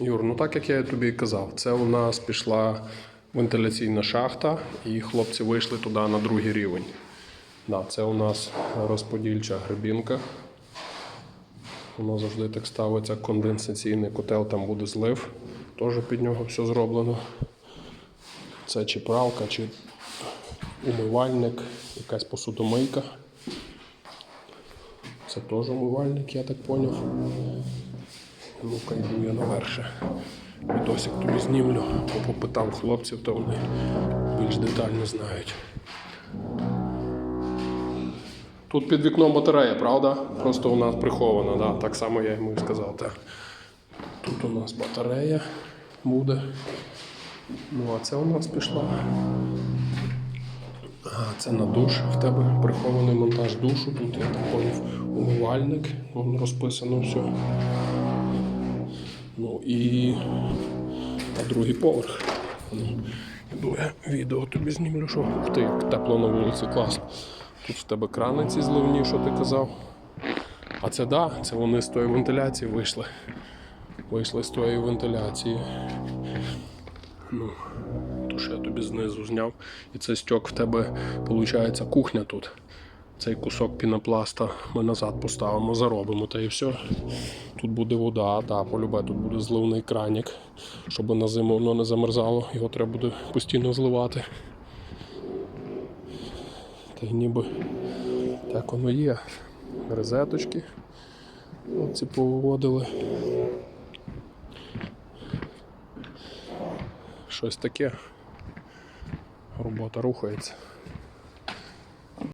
Юр, ну так як я тобі і казав, це у нас пішла вентиляційна шахта, і хлопці вийшли туди на другий рівень. Да, це у нас розподільча грибінка. Воно завжди так ставиться, конденсаційний котел, там буде злив. Теж під нього все зроблено. Це чи пралка, чи умивальник, якась посудомийка. Це теж умивальник, я так зрозумів. Ну-ка йду я наверше. Відосик тобі знімлю, попитав хлопців, то вони більш детально знають. Тут під вікном батарея, правда? Просто у нас прихована, да? так само я йому і сказав. Так. Тут у нас батарея буде. Ну, а це у нас пішла. А, це на душ. В тебе прихований монтаж душу. Тут я поняв умивальник. Розписано все. Ну і на другий поверх. Ну, Іду я відео тобі знімлю, що ти, як тепло на вулиці, класно. Тут в тебе краниці зливні, що ти казав. А це да, це вони з тої вентиляції вийшли. Вийшли з тої вентиляції. Ну, то що я тобі знизу зняв. І це стьок в тебе, виходить, кухня тут. Цей кусок пінопласта ми назад поставимо, заробимо та і все. Тут буде вода, да, полюбе, тут буде зливний кранік, щоб на зиму воно не замерзало, його треба буде постійно зливати. Та й ніби так воно є. Розеточки. Оці повиводили. Щось таке. Робота рухається.